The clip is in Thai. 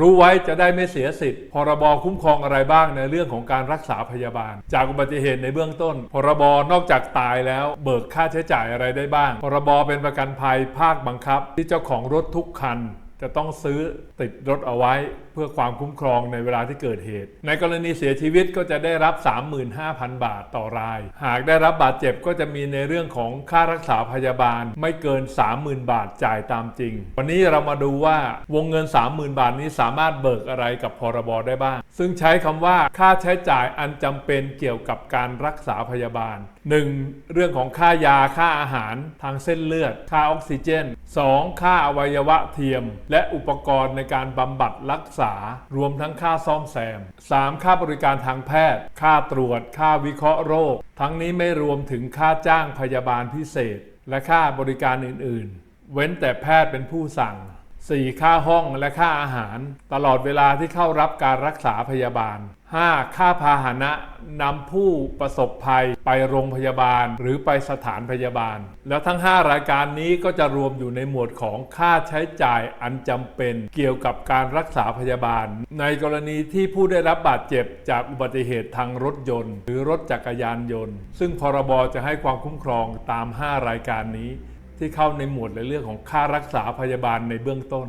รู้ไว้จะได้ไม่เสียสิทธิ์ พรบคุ้มครองอะไรบ้างในเรื่องของการรักษาพยาบาล จากอุบัติเหตุในเบื้องต้น พรบนอกจากตายแล้วเบิกค่าใช้จ่ายอะไรได้บ้าง พรบเป็นประกันภัยภาคบังคับ ที่เจ้าของรถทุกคัน จะต้องซื้อติดรถเอาไว้เพื่อความคุ้มครองในเวลาที่เกิดเหตุ ในกรณีเสียชีวิตก็จะได้รับ 35,000 บาทต่อราย หากได้รับบาดเจ็บก็จะมีในเรื่องของค่ารักษาพยาบาลไม่เกิน 30,000 บาทจ่ายตามจริง วันนี้เรามาดูว่าวงเงิน 30,000 บาทนี้สามารถเบิกอะไรกับพรบได้บ้าง ซึ่งใช้คำว่าค่าใช้จ่ายอันจำเป็นเกี่ยวกับการรักษาพยาบาล 1. เรื่องของค่ายาค่าอาหารทางเส้นเลือด ค่าออกซิเจน 2. ค่าอวัยวะเทียมและอุปกรณ์ในการบำบัดรักษา รวมทั้งค่าซ่อมแซม 3. ค่าบริการทางแพทย์ ค่าตรวจ ค่าวิเคราะห์โรค ทั้งนี้ไม่รวมถึงค่าจ้างพยาบาลพิเศษ และค่าบริการอื่น ๆ เว้นแต่แพทย์เป็นผู้สั่ง 4. ค่าห้องและค่าอาหาร ตลอดเวลาที่เข้ารับการรักษาพยาบาล 5. ค่าพาหนะนำผู้ประสบภัยไปโรงพยาบาลหรือไปสถานพยาบาล แล้วทั้ง 5 รายการนี้ก็จะรวมอยู่ในหมวดของค่าใช้จ่ายอันจำเป็น เกี่ยวกับการรักษาพยาบาล ในกรณีที่ผู้ได้รับบาดเจ็บจากอุบัติเหตุทางรถยนต์ หรือรถจักรยานยนต์ ซึ่งพรบจะให้ความคุ้มครองตาม 5 รายการนี้ ที่เข้าในหมวดในเรื่องของค่ารักษาพยาบาลในเบื้องต้น